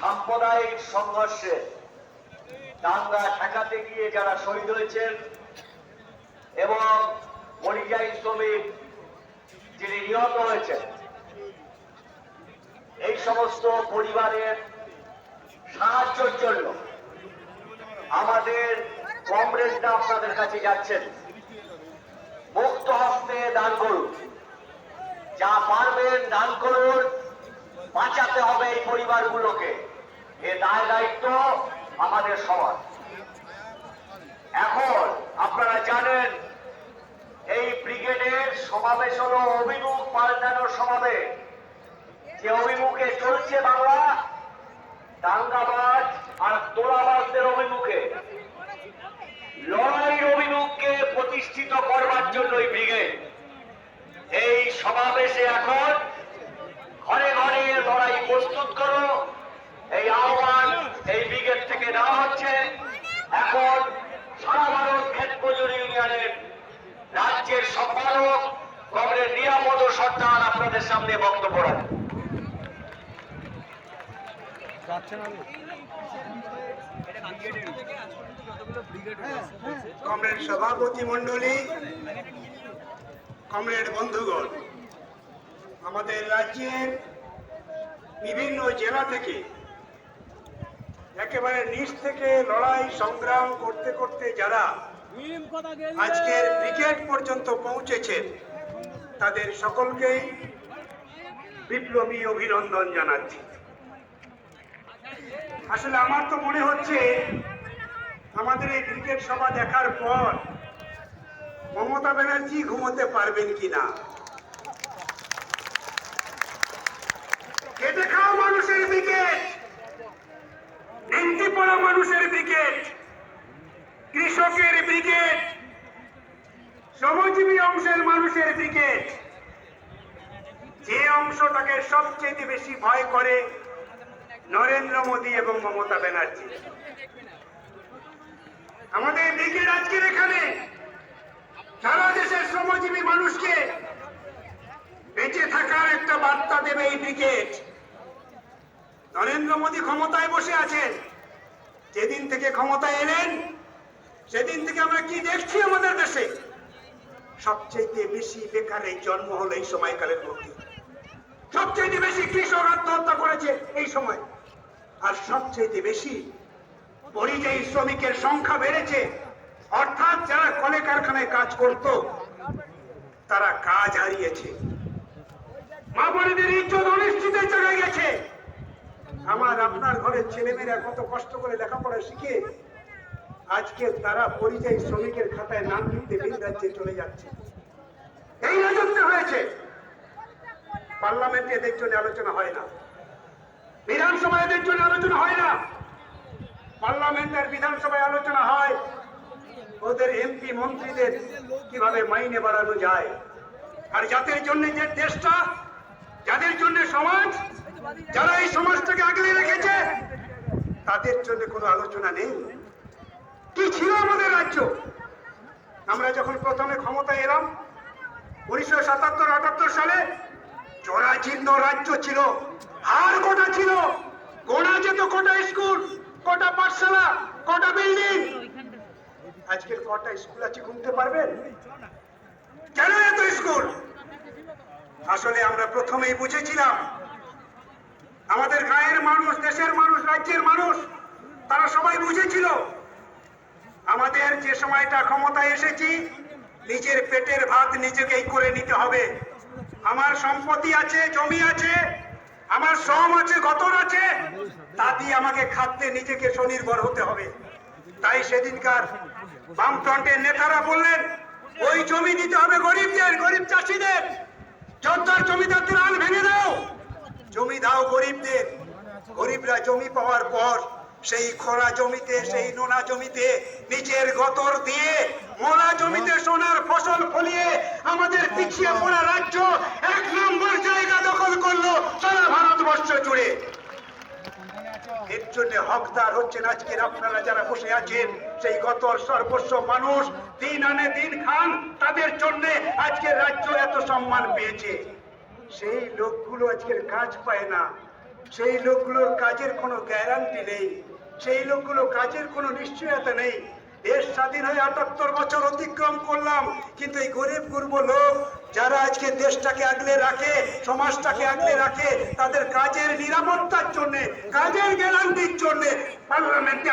সাম্প্রদায়িক সংঘর্ষে দাঙ্গা ঠেকাতে গিয়ে যারা শহীদ হয়েছেন এবং পরিযায়ী শ্রমিক যিনি নিহত হয়েছেন, এই সমস্ত পরিবারের সাহায্যের জন্য আমাদের কমরেডরা আপনাদের কাছে যাচ্ছেন। মুক্ত হস্তে দান করুন। যা পারবেন দান করুন। বাঁচাতে হবে এই পরিবারগুলোকে। এ দায় দায়িত্ব আমাদের সবার। এখন আপনারা জানেন, এই ব্রিগেডের সমাবেশ হলো অভিমুখ পাল্টানোর সমাবেশ। যে অভিমুখে চলছে বাংলা, দাঙ্গাবাজ আর তোলাবাজদের অভিমুখে। লড়াইয়ের অভিমুখকে প্রতিষ্ঠিত করবার জন্যই ব্রিগেড এই সমাবেশে এখন ঘরে ঘরে লড়াই প্রস্তুত করো এই আহ্বান এই ব্রিগেড থেকে দেওয়া হচ্ছে এখন সারা ভারত ক্ষেত মজুরি ইউনিয়নের রাজ্যের সম্পাদক কংগ্রেস সরকার আপনাদের সামনে বক্তব্য রাখেন কমরেড সভাপতি মন্ডলী কমরেড বন্ধুগণ আমাদের রাজ্যের বিভিন্ন জেলা থেকে একেবারে নিচ থেকে লড়াই সংগ্রাম করতে করতে যারা আজকের ব্রিগেড পর্যন্ত পৌঁছেছেন তাদের সকলকেই বিপ্লবী অভিনন্দন জানাচ্ছি। আসলে আমার তো মনে হচ্ছে আমাদের এই ক্রিকেট সভা দেখার পর মমতা ব্যানার্জি ঘুমোতে পারবেন কিনা? খেটে খাওয়া মানুষের ক্রিকেট! নেংটি পড়া মানুষের ক্রিকেট! কৃষকের ক্রিকেট! শ্রমজীবী অংশের মানুষের যে অংশটাকে সবচেয়ে বেশি ভয় করে নরেন্দ্র মোদী এবং মমতা ব্যানার্জি। আমাদের ব্রিগেড আজকের এখানে সারা দেশের শ্রমজীবী মানুষকে বেঁচে থাকার একটা বার্তা দেবে এই ব্রিগেড। নরেন্দ্র মোদী ক্ষমতায় বসে আছেন। যেদিন থেকে ক্ষমতায় এলেন, সেদিন থেকে আমরা কি দেখছি আমাদের দেশে? সবচেয়ে বেশি বেকারের জন্ম হলো এই সময়কালের মধ্যে। সবচেয়ে বেশি কৃষক আত্মহত্যা করেছে এই সময়। আর সবচেয়ে বেশি পরিযায়ী শ্রমিকের সংখ্যা বেড়েছে। অর্থাৎ যারা কলে কারখানায় কাজ করত, তারা কাজ হারিয়েছে। মা বোনেদের ইজ্জত অনিশ্চিতের জায়গায় গেছে। আমার আপনার ঘরের ছেলেমেয়েরা কত কষ্ট করে লেখাপড়া শিখে আজকে তারা পরিযায়ী শ্রমিকের খাতায় নাম লিখতে ভিন রাজ্যে চলে যাচ্ছে। এই রাজত্ব হয়েছে। পার্লামেন্টে এদের জন্য আলোচনা হয় না। বিধানসভায় এদের জন্য আলোচনা হয় না। পার্লামেন্টের বিধানসভায় আলোচনা হয়। ওদের এমপি মন্ত্রীদের কীভাবে মাইনে বাড়ানো যায়? আর জাতির জন্য যে দেশটা, যাদের জন্য সমাজ, যারা এই সমাজটাকে আগলে রেখেছে, তাদের জন্য কোনো আলোচনা নেই। কি ছিল আমাদের রাজ্য? আমরা যখন প্রথমে ক্ষমতায় এলাম, উনিশশো সাতাত্তর, আটাত্তর সালে জরাজীর্ণ রাজ্য ছিল। আর কটা ছিল। গোনা যেত কটা স্কুল, কটা পাঠশালা, কটা বিল্ডিং। আজকের কটা স্কুল আছে ঘুমতে পারবেন? কেন এত স্কুল? আসলে আমরা প্রথমেই বুঝেছিলাম, আমাদের গায়ের মানুষ, দেশের মানুষ, রাজ্যের মানুষ, তারা সবাই বুঝেছিল। আমাদের যে সময়টা ক্ষমতায় এসেছি, নিজের পেটের ভাত নিজেকেই করে নিতে হবে। আমার সম্পত্তি আছে, জমি আছে, আমার শ্রম আছে গতর আছে, তা দিয়ে আমাকে খাদ্যে নিজেকে স্বনির্ভর হতে হবে। তাই সেদিনকার বামফ্রন্টের নেতারা বললেন, ওই জমি দিতে হবে গরিবদের, গরিব চাষিদের। যোদ্ধার জমিদারদের আল ভেঙে দাও। জমি দাও গরিবদের। গরিবরা জমি পাওয়ার পর সেই খরা জমিতে, সেই নোনা জমিতে, নিজের গতর দিয়ে মোলা জমিতে সোনার ফসল ফলিয়ে আমাদের পিছিয়ে পড়া রাজ্য এক নম্বর জায়গা দখল করল সারা ভারতবর্ষ জুড়ে। এর জন্য হকদার হচ্ছেন আজকের আপনারা যারা বসে আছেন, সেই গত সর্বস্ব মানুষ, দিন আনে দিন খান, তাদের জন্য আজকের রাজ্য এত সম্মান পেয়েছে। সেই লোকগুলো আজকের কাজ পায় না। সেই লোকগুলোর কাজের কোনো গ্যারান্টি নেই। সেই লোকগুলো কাজের কোনো নিশ্চয়তা নেই। দেশ স্বাধীন হয়ে আটাত্তর বছর অতিক্রম করলাম। কিন্তু এই গরিব গুরব লোক যারা আজকে দেশটাকে আগলে রাখে, সমাজটাকে আগলে রাখে, তাদের কাজের নিরাপত্তার জন্য, কাজের গ্যারান্টির জন্য পার্লামেন্টে